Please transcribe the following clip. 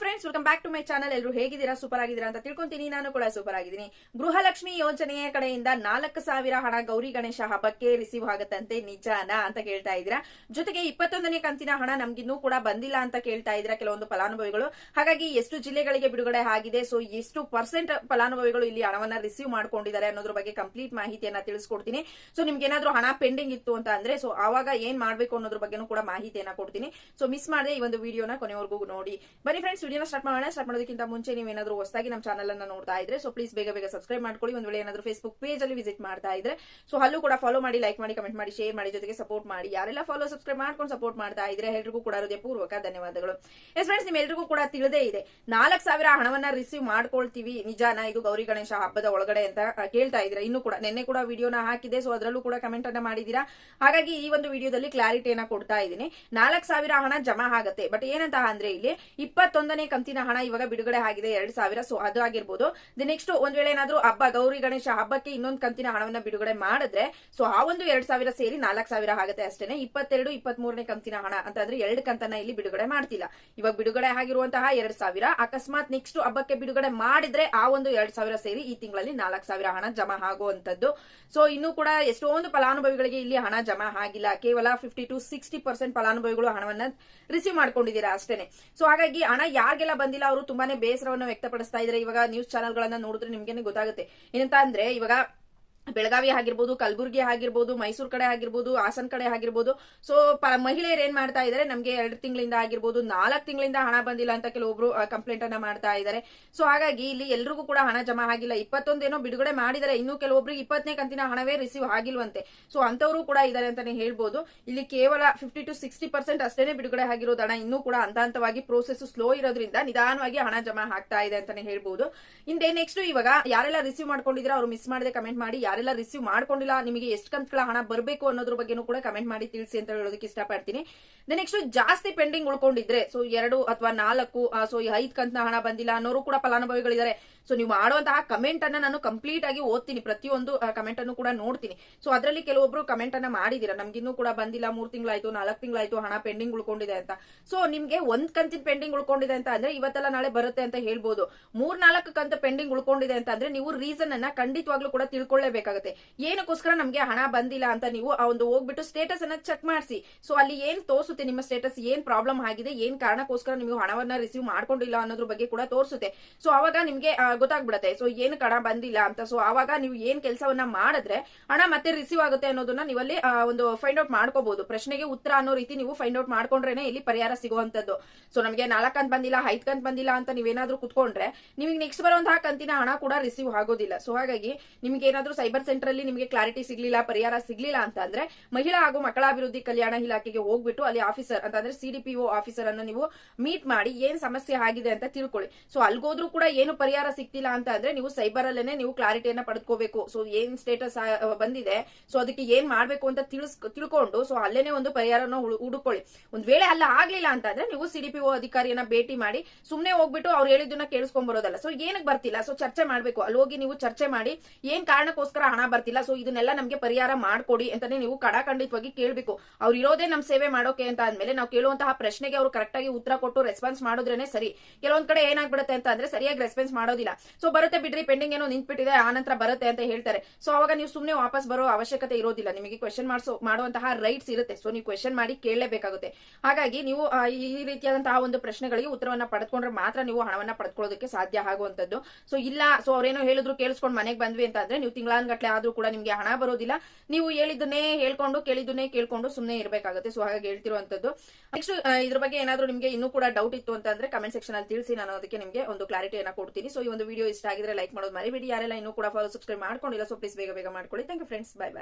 Friends welcome back to my channel ಎಲ್ಲರೂ ಹೇಗಿದ್ದೀರಾ? Super ಆಗಿದ್ದೀರಾ ಅಂತ ತಿಳ್ಕೊಂತೀನಿ. ನಾನು ಕೂಡ ಸೂಪರ್ ಆಗಿದ್ದೀನಿ ಗೃಹಲಕ್ಷ್ಮಿ ಯೋಜನೆಯ ಕಡೆಯಿಂದ ನಾಲ್ಕು ಸಾವಿರ ಹಣ ಗೌರಿ ಗಣೇಶ ಹಬ್ಬಕ್ಕೆ ರಿಸೀವ್ ಆಗತ್ತಂತೆ. ನಿಜಾನ ಅಂತ ಕೇಳ್ತಾ ಇದ್ದೀರಾ? ಜೊತೆಗೆ ಇಪ್ಪತ್ತೊಂದನೇ ಕಂತಿನ ಹಣ ನಮ್ಗಿನ್ನೂ ಕೂಡ ಬಂದಿಲ್ಲ ಅಂತ ಕೇಳ್ತಾ ಇದ್ದೀರಾ ಕೆಲವೊಂದು ಫಲಾನುಭವಿಗಳು. ಹಾಗಾಗಿ ಎಷ್ಟು ಜಿಲ್ಲೆಗಳಿಗೆ ಬಿಡುಗಡೆ ಆಗಿದೆ ಸೊ ಎಷ್ಟು ಪರ್ಸೆಂಟ್ ಫಲಾನುಭವಿಗಳು ಇಲ್ಲಿ ಹಣವನ್ನ ರಿಸೀವ್ ಮಾಡ್ಕೊಂಡಿದ್ದಾರೆ ಅನ್ನೋದ್ರ ಬಗ್ಗೆ ಕಂಪ್ಲೀಟ್ ಮಾಹಿತಿಯನ್ನ ತಿಳಿಸ್ಕೊಡ್ತೀನಿ. ಸೊ ನಿಮ್ಗೆ ಏನಾದ್ರೂ ಹಣ ಪೆಂಡಿಂಗ್ ಇತ್ತು ಅಂತ ಅಂದ್ರೆ ಸೊ ಆವಾಗ ಏನ್ ಮಾಡ್ಬೇಕು ಅನ್ನೋದ್ರ ಬಗ್ಗೆನೂ ಕೂಡ ಮಾಹಿತಿಯನ್ನ ಕೊಡ್ತೀನಿ. ಸೊ ಮಿಸ್ ಮಾಡದೆ ಈ ಒಂದು ವಿಡಿಯೋನ ಕೊನೆವರೆಗೂ ನೋಡಿ. ಬನ್ನಿ ಫ್ರೆಂಡ್ಸ್ ವಿಡಿಯೋನ ಸ್ಟಾರ್ಟ್ ಮಾಡೋಣ. ಸ್ಟಾರ್ಟ್ ಮಾಡೋದಕ್ಕಿಂತ ಮುಂಚೆ ನೀವು ಏನಾದರೂ ಹೊಸದಾಗಿ ನಮ್ಮ ಚಾನಲ್ ಅನ್ನ ನೋಡ್ತಾ ಇದ್ರೆ ಸೊ ಪ್ಲೀಸ್ ಬೇಗ ಬೇಗ ಸಬ್ಸ್ಕ್ರೈಬ್ ಮಾಡ್ಕೊಳ್ಳಿ. ಒಂದು ವೇಳೆ ಏನಾದರೂ ಫೇಸ್ಬುಕ್ ಪೇಜ್ ಅಲ್ಲಿ ವಿಸಿಟ್ ಮಾಡ್ತಾ ಇದ್ರೆ ಸೊ ಅಲ್ಲೂ ಕೂಡ ಫಾಲೋ ಮಾಡಿ ಲೈಕ್ ಮಾಡಿ ಕಮೆಂಟ್ ಮಾಡಿ ಶೇರ್ ಮಾಡಿ ಜೊತೆಗೆ ಸಪೋರ್ಟ್ ಮಾಡಿ. ಯಾರೆಲ್ಲ ಫಾಲೋ ಸಬ್ಸ್ಕ್ರೈಬ್ ಮಾಡ್ಕೊಂಡು ಸಪೋರ್ಟ್ ಮಾಡ್ತಾ ಇದ್ರೆ ಎಲ್ರಿಗೂ ಕೂಡ ಹೃದಯಪೂರ್ವಕ ಧನ್ಯವಾದಗಳು. ಎಸ್ ಫ್ರೆಂಡ್ಸ್ ನಿಮ್ಮೆಲ್ರಿಗೂ ಕೂಡ ತಿಳಿದೇ ಇದೆ. ನಾಲ್ಕು ಸಾವಿರ ಹಣವನ್ನ ರಿಸೀವ್ ಮಾಡ್ಕೊಳ್ತೀವಿ. ನಿಜಾನ ಇದು ಗೌರಿ ಗಣೇಶ ಹಬ್ಬದ ಒಳಗಡೆ ಅಂತ ಕೇಳ್ತಾ ಇದ್ರೆ, ಇನ್ನು ಕೂಡ ನಿನ್ನೆ ಕೂಡ ವಿಡಿಯೋನ ಹಾಕಿದೆ ಸೊ ಅದರಲ್ಲೂ ಕೂಡ ಕಮೆಂಟ್ ಅನ್ನ ಮಾಡಿದೀರಾ ಹಾಗಾಗಿ ಈ ಒಂದು ವಿಡಿಯೋದಲ್ಲಿ ಕ್ಲಾರಿಟಿಯನ್ನ ಕೊಡ್ತಾ ಇದ್ದೀನಿ. ನಾಲ್ಕು ಸಾವಿರ ಹಣ ಜಮಾ ಆಗುತ್ತೆ. ಬಟ್ ಏನಂತ ಅಂದ್ರೆ ಇಲ್ಲಿ ಇಪ್ಪತ್ತೊಂದನೇ ಕಂತಿನ ಹಣ ಇವಾಗ ಬಿಡುಗಡೆ ಆಗಿದೆ, ಎರಡು ಸಾವಿರ. ಸೊ ಅದು ಆಗಿರ್ಬೋದು. ದಿ ನೆಕ್ಸ್ಟ್ ಒಂದ್ ವೇಳೆ ಏನಾದ್ರೂ ಹಬ್ಬ, ಗೌರಿ ಗಣೇಶ ಹಬ್ಬಕ್ಕೆ ಇನ್ನೊಂದು ಕಂತಿನ ಹಣವನ್ನ ಬಿಡುಗಡೆ ಮಾಡಿದ್ರೆ ಸೊ ಆ ಒಂದು ಎರಡ್ ಸಾವಿರ ಸೇರಿ ನಾಲ್ಕು ಸಾವಿರ ಆಗುತ್ತೆ ಅಷ್ಟೇನೆ. ಇಪ್ಪತ್ತೆರಡು ಇಪ್ಪತ್ತ್ ಮೂರನೇ ಕಂತಿನ ಹಣ ಅಂತಂದ್ರೆ ಎರಡು ಕಂತನ್ನ ಇಲ್ಲಿ ಬಿಡುಗಡೆ ಮಾಡ್ತಿಲ್ಲ. ಇವಾಗ ಬಿಡುಗಡೆ ಆಗಿರುವಂತಹ ಎರಡ್ ಸಾವಿರ. ಅಕಸ್ಮಾತ್ ನೆಕ್ಸ್ಟ್ ಹಬ್ಬಕ್ಕೆ ಬಿಡುಗಡೆ ಮಾಡಿದ್ರೆ ಆ ಒಂದು ಎರಡ್ ಸಾವಿರ ಸೇರಿ ಈ ತಿಂಗಳಲ್ಲಿ ನಾಲ್ಕು ಸಾವಿರ ಹಣ ಜಮಾ ಆಗುವಂತದ್ದು. ಸೊ ಇನ್ನು ಕೂಡ ಎಷ್ಟೊಂದು ಫಲಾನುಭವಿಗಳಿಗೆ ಇಲ್ಲಿ ಹಣ ಜಮಾ ಆಗಿಲ್ಲ. ಕೇವಲ ಫಿಫ್ಟಿ ಟು ಸಿಕ್ಸ್ಟಿ ಪರ್ಸೆಂಟ್ ಫಲಾನುಭವಿಗಳು ಹಣವನ್ನ ರಿಸೀವ್ ಮಾಡ್ಕೊಂಡಿದ್ದೀರಾ ಅಷ್ಟೇನೆ. ಸೊ ಹಾಗಾಗಿ ಹಣ ಯಾರಿಗೆಲ್ಲ ಬಂದಿಲ್ಲ ಅವರು ತುಂಬಾನೇ ಬೇಸರವನ್ನು ವ್ಯಕ್ತಪಡಿಸ್ತಾ ಇದ್ದಾರೆ. ಇವಾಗ ನ್ಯೂಸ್ ಚಾನೆಲ್ಗಳನ್ನ ನೋಡಿದ್ರೆ ನಿಮ್ಗೆ ಗೊತ್ತಾಗುತ್ತೆ. ಏನಂತ ಅಂದ್ರೆ ಇವಾಗ ಬೆಳಗಾವಿ ಆಗಿರ್ಬೋದು, ಕಲಬುರ್ಗಿ ಆಗಿರ್ಬೋದು, ಮೈಸೂರು ಕಡೆ ಆಗಿರ್ಬೋದು, ಹಾಸನ್ ಕಡೆ ಆಗಿರ್ಬೋದು. ಸೊ ಮಹಿಳೆಯರು ಏನ್ ಮಾಡ್ತಾ ಇದ್ದಾರೆ ನಮಗೆ ಎರಡು ತಿಂಗಳಿಂದ ಆಗಿರ್ಬೋದು, ನಾಲ್ಕು ತಿಂಗಳಿಂದ ಹಣ ಬಂದಿಲ್ಲ ಅಂತ ಕೆಲವೊಬ್ರು ಕಂಪ್ಲೇಂಟ್ ಅನ್ನ ಮಾಡ್ತಾ ಇದ್ದಾರೆ ಸೊ ಹಾಗಾಗಿ ಇಲ್ಲಿ ಎಲ್ರಿಗೂ ಕೂಡ ಹಣ ಜಮಾ ಆಗಿಲ್ಲ. ಇಪ್ಪತ್ತೊಂದೇನೋ ಬಿಡುಗಡೆ ಮಾಡಿದರೆ. ಇನ್ನು ಕೆಲವೊಬ್ರಿಗೆ ಇಪ್ಪತ್ತನೇ ಕಂತಿನ ಹಣವೇ ರಿಸೀವ್ ಆಗಿಲ್ವಂತೆ. ಸೊ ಅಂತವರು ಕೂಡ ಇದ್ದಾರೆ ಅಂತಾನೆ ಹೇಳ್ಬೋದು. ಇಲ್ಲಿ ಕೇವಲ ಫಿಫ್ಟಿ ಟು ಸಿಕ್ಸ್ಟಿ ಪರ್ಸೆಂಟ್ ಅಷ್ಟೇನೆ ಬಿಡುಗಡೆ ಆಗಿರೋದು ಹಣ. ಇನ್ನೂ ಕೂಡ ಹಂತ ಹಂತವಾಗಿ ಪ್ರೋಸೆಸ್ ಸ್ಲೋ ಇರೋದ್ರಿಂದ ನಿಧಾನವಾಗಿ ಹಣ ಜಮಾ ಆಗ್ತಾ ಇದೆ ಅಂತಾನೆ ಹೇಳ್ಬೋದು. ಹಿಂದೆ ನೆಕ್ಸ್ಟ್ ಇವಾಗ ಯಾರೆಲ್ಲ ರಿಸೀವ್ ಮಾಡ್ಕೊಂಡಿದ್ರೆ ಅವ್ರು ಮಿಸ್ ಮಾಡದೆ ಕಮೆಂಟ್ ಮಾಡಿ. ಯಾರೆಲ್ಲ ರಿಸೀವ್ ಮಾಡ್ಕೊಂಡಿಲ್ಲ, ನಿಮಗೆ ಎಷ್ಟು ಕಂತುಗಳ ಹಣ ಬರಬೇಕು ಅನ್ನೋದ್ರ ಬಗ್ಗೆನೂ ಕೂಡ ಕಮೆಂಟ್ ಮಾಡಿ ತಿಳಿಸಿ ಅಂತ ಹೇಳೋದಕ್ಕೆ ಇಷ್ಟಪಡ್ತೀನಿ. ನೆಕ್ಸ್ಟ್ ಜಾಸ್ತಿ ಪೆಂಡಿಂಗ್ ಉಳ್ಕೊಂಡಿದ್ರೆ ಸೊ ಎರಡು ಅಥವಾ ನಾಲ್ಕು ಸೊ ಐದು ಕಂತಿನ ಹಣ ಬಂದಿಲ್ಲ ಅನ್ನೋರು ಕೂಡ ಫಲಾನುಭವಿಗಳಿದ್ದಾರೆ. ಸೊ ನೀವು ಮಾಡುವಂತಹ ಕಮೆಂಟ್ ಅನ್ನ ನಾನು ಕಂಪ್ಲೀಟ್ ಆಗಿ ಓದ್ತೀನಿ, ಪ್ರತಿಯೊಂದು ಕಮೆಂಟ್ ಅನ್ನು ಕೂಡ ನೋಡ್ತೀನಿ. ಸೊ ಅದರಲ್ಲಿ ಕೆಲವೊಬ್ರು ಕಮೆಂಟ್ ಅನ್ನ ಮಾಡಿದೀರಾ ನಮ್ಗಿನ್ನೂ ಕೂಡ ಬಂದಿಲ್ಲ, ಮೂರ್ ತಿಂಗಳಾಯ್ತು, ನಾಲ್ಕು ತಿಂಗಳಾಯ್ತು ಹಣ ಪೆಂಡಿಂಗ್ ಉಳ್ಕೊಂಡಿದೆ ಅಂತ. ಸೊ ನಿಮ್ಗೆ ಒಂದ್ ಕಂತಿನ ಪೆಂಡಿಂಗ್ ಉಳ್ಕೊಂಡಿದೆ ಅಂತ ಅಂದ್ರೆ ಇವತ್ತೆಲ್ಲ ನಾಳೆ ಬರುತ್ತೆ ಅಂತ ಹೇಳ್ಬೋದು. ಮೂರ್ ನಾಲ್ಕು ಕಂತ ಪೆಂಡಿಂಗ್ ಉಳ್ಕೊಂಡಿದೆ ಅಂತ ಅಂದ್ರೆ ನೀವು ರೀಸನ್ ಅನ್ನ ಖಂಡಿತವಾಗ್ಲೂ ಕೂಡ ತಿಳ್ಕೊಳ್ಳೇಬೇಕಾಗುತ್ತೆ ಏನಕ್ಕೋಸ್ಕರ ನಮ್ಗೆ ಹಣ ಬಂದಿಲ್ಲ ಅಂತ ನೀವು ಆ ಒಂದು ಹೋಗ್ಬಿಟ್ಟು ಸ್ಟೇಟಸ್ ಅನ್ನ ಚೆಕ್ ಮಾಡಿಸಿ. ಸೊ ಅಲ್ಲಿ ಏನ್ ತೋರಿಸುತ್ತೆ ನಿಮ್ಮ ಸ್ಟೇಟಸ್ ಏನ್ ಪ್ರಾಬ್ಲಮ್ ಆಗಿದೆ, ಏನ್ ಕಾರಣಕ್ಕೋಸ್ಕರ ನೀವು ಹಣವನ್ನ ರಿಸೀವ್ ಮಾಡ್ಕೊಂಡಿಲ್ಲ ಅನ್ನೋದ್ರ ಬಗ್ಗೆ ಕೂಡ ತೋರಿಸುತ್ತೆ. ಸೊ ಅವಾಗ ನಿಮ್ಗೆ ಗೊತ್ತಾಗ್ಬಿಡತ್ತೆ. ಸೊ ಏನ್ ಹಣ ಬಂದಿಲ್ಲ ಅಂತ. ಸೊ ಅವಾಗ ನೀವು ಏನ್ ಕೆಲಸವನ್ನ ಮಾಡಿದ್ರೆ ಹಣ ಮತ್ತೆ ರಿಸೀವ್ ಆಗುತ್ತೆ ಅನ್ನೋದನ್ನ ನೀವಲ್ಲಿ ಒಂದು ಫೈಂಡ್ ಔಟ್ ಮಾಡ್ಕೋಬಹುದು ಪ್ರಶ್ನೆಗೆ ಉತ್ತರ ಅನ್ನೋ ರೀತಿ ನೀವು ಫೈಂಡ್ ಔಟ್ ಮಾಡ್ಕೊಂಡ್ರೇನೆ ಇಲ್ಲಿ ಪರಿಹಾರ ಸಿಗುವಂತದ್ದು ಸೊ ನಮಗೆ ನಾಲ್ಕು ಕಂತ್ ಬಂದಿಲ್ಲ, ಐದ್ ಕಂತ್ ಬಂದಿಲ್ಲ ಅಂತ ನೀವೇನಾದ್ರೂ ಕುತ್ಕೊಂಡ್ರೆ ನಿಮಗೆ ನೆಕ್ಸ್ಟ್ ಬರುವಂತಹ ಕಂತಿನ ಹಣ ಕೂಡ ರಿಸೀವ್ ಆಗೋದಿಲ್ಲ. ಸೊ ಹಾಗಾಗಿ ನಿಮ್ಗೆ ಏನಾದ್ರೂ ಸೈಬರ್ ಸೆಂಟರ್ ಅಲ್ಲಿ ನಿಮಗೆ ಕ್ಲಾರಿಟಿ ಸಿಗ್ಲಿಲ್ಲ, ಪರಿಹಾರ ಸಿಗ್ಲಿಲ್ಲ ಅಂತ ಅಂದ್ರೆ ಮಹಿಳಾ ಹಾಗೂ ಮಕ್ಕಳ ಅಭಿವೃದ್ಧಿ ಕಲ್ಯಾಣ ಇಲಾಖೆಗೆ ಹೋಗ್ಬಿಟ್ಟು ಅಲ್ಲಿ ಆಫೀಸರ್ ಅಂತಂದ್ರೆ ಸಿಡಿಪಿಒ ಆಫೀಸರ್ ಅನ್ನು ನೀವು ಮೀಟ್ ಮಾಡಿ ಏನ್ ಸಮಸ್ಯೆ ಆಗಿದೆ ಅಂತ ತಿಳ್ಕೊಳ್ಳಿ. ಸೊ ಅಲ್ಗೋದ್ರೂ ಕೂಡ ಏನು ಪರಿಹಾರ ಸಿಗ್ತಿಲ್ಲ ಅಂತ ಅಂದ್ರೆ ನೀವು ಸೈಬರ್ ಅಲ್ಲೇನೆ ನೀವು ಕ್ಲಾರಿಟಿಯನ್ನ ಪಡ್ಕೋಬೇಕು ಸೊ ಏನ್ ಸ್ಟೇಟಸ್ ಬಂದಿದೆ ಸೊ ಅದಕ್ಕೆ ಏನ್ ಮಾಡ್ಬೇಕು ಅಂತ ತಿಳಿಸ್, ತಿಳ್ಕೊಂಡು ಸೊ ಅಲ್ಲೇನೆ ಒಂದು ಪರಿಹಾರನ ಹುಡು- ಹುಡುಕೊಳ್ಳಿ. ಒಂದ್ ವೇಳೆ ಅಲ್ಲ ಆಗ್ಲಿಲ್ಲ ಅಂತ ಅಂದ್ರೆ ನೀವು ಸಿಡಿಪಿಒ ಅಧಿಕಾರಿಯನ್ನ ಭೇಟಿ ಮಾಡಿ ಸುಮ್ನೆ ಹೋಗ್ಬಿಟ್ಟು ಅವ್ರು ಹೇಳಿದ್ದನ್ನ ಕೇಳಿಸ್ಕೊಂಡ್ ಬರೋದಲ್ಲ. ಸೊ ಏನಕ್ಕೆ ಬರ್ತಿಲ್ಲ? ಸೊ ಚರ್ಚೆ ಮಾಡ್ಬೇಕು. ಅಲ್ಲಿ ಹೋಗಿ ನೀವು ಚರ್ಚೆ ಮಾಡಿ ಏನ್ ಕಾರಣಕ್ಕೋಸ್ಕರ ಹಣ ಬರ್ತಿಲ್ಲ ಸೊ ಇದನ್ನೆಲ್ಲ ನಮ್ಗೆ ಪರಿಹಾರ ಮಾಡ್ಕೊಡಿ ಅಂತಾನೆ ನೀವು ಕಡಾಖಂಡಿತವಾಗಿ ಕೇಳಬೇಕು. ಅವ್ರು ಇರೋದೇ ನಮ್ ಸೇವೆ ಮಾಡೋಕೆ ಅಂತ ಅಂದ್ಮೇಲೆ ನಾವು ಕೇಳುವಂತಹ ಪ್ರಶ್ನೆಗೆ ಅವರು ಕರೆಕ್ಟ್ ಆಗಿ ಉತ್ತರ ಕೊಟ್ಟು ರೆಸ್ಪಾನ್ಸ್ ಮಾಡಿದ್ರೇನೆ ಸರಿ. ಕೆಲವೊಂದ್ ಕಡೆ ಏನಾಗ್ಬಿಡುತ್ತೆ ಅಂತ ಅಂದ್ರೆ ಸರಿಯಾಗಿ ರೆಸ್ಪಾನ್ಸ್ ಮಾಡೋದಿಲ್ಲ. ಸೊ ಬರುತ್ತೆ ಬಿಡ್ರಿ ಪೆಂಡಿಂಗ್ ಏನೋ ನಿಂತ್ಬಿಟ್ಟಿದೆ, ಆ ನಂತರ ಬರುತ್ತೆ ಅಂತ ಹೇಳ್ತಾರೆ. ಸೊ ಅವಾಗ ನೀವು ಸುಮ್ಮನೆ ವಾಪಸ್ ಬರೋ ಅವಶ್ಯಕತೆ ಇರೋದಿಲ್ಲ. ನಿಮಗೆ ಕ್ವೆಶನ್ ಮಾಡಿಸೋ ಮಾಡುವಂತಹ ರೈಟ್ಸ್ ಇರುತ್ತೆ. ಸೊ ನೀವು ಕ್ವೆಶನ್ ಮಾಡಿ ಕೇಳಲೇಬೇಕಾಗುತ್ತೆ. ಹಾಗಾಗಿ ನೀವು ಈ ರೀತಿಯಾದಂತಹ ಒಂದು ಪ್ರಶ್ನೆಗಳಿಗೆ ಉತ್ತರವನ್ನ ಪಡೆದುಕೊಂಡ್ರೆ ಮಾತ್ರ ನೀವು ಹಣವನ್ನ ಪಡೆದುಕೊಳ್ಳೋದಕ್ಕೆ ಸಾಧ್ಯ ಆಗುವಂತದ್ದು ಸೊ ಇಲ್ಲ ಸೊ ಅವ್ರೇನೋ ಹೇಳಿದ್ರು ಕೇಳಿಸ್ಕೊಂಡು ಮನೆಗೆ ಬಂದ್ವಿ ಅಂತ ಅಂದ್ರೆ ನೀವು ತಿಂಗಳಾನ್ಗಟ್ಲೆ ಆದ್ರೂ ಕೂಡ ನಿಮ್ಗೆ ಹಣ ಬರೋದಿಲ್ಲ. ನೀವು ಹೇಳಿದ್ದನ್ನೇ ಹೇಳ್ಕೊಂಡು, ಕೇಳಿದ್ದನ್ನೇ ಕೇಳ್ಕೊಂಡು ಸುಮ್ಮನೆ ಇರಬೇಕಾಗುತ್ತೆ. ಸೊ ಹಾಗಾಗಿ ಹೇಳ್ತಿರುವಂತದ್ದು. ನೆಕ್ಸ್ಟ್ ಇದ್ರ ಬಗ್ಗೆ ಏನಾದ್ರೂ ನಿಮಗೆ ಇನ್ನೂ ಕೂಡ ಡೌಟ್ ಇತ್ತು ಅಂತಂದ್ರೆ ಕಮೆಂಟ್ ಸೆಕ್ಷನ್ ಅಲ್ಲಿ ತಿಳಿಸಿ. ನಾನು ಅದಕ್ಕೆ ನಿಮಗೆ ಒಂದು ಕ್ಲಾರಿಟಿಯನ್ನ ಕೊಡ್ತೀನಿ. ಸೊ ಈ ಒಂದು ವಿಡಿಯೋ ಇಷ್ಟ ಆಗಿದ್ರೆ ಲೈಕ್ ಮಾಡೋದು ಮರಿಬೇಡಿ. ಯಾರೆಲ್ಲ ಇನ್ನೂ ಕೂಡ ಫಾಲೋ ಸಬ್ಸ್ಕ್ರೈಬ್ ಮಾಡ್ಕೊಂಡಿಲ್ಲ ಸೊ ಪ್ಲೀಸ್ ಬೇಗ ಬೇಗ ಮಾಡ್ಕೊಳ್ಳಿ. Thank you friends bye bye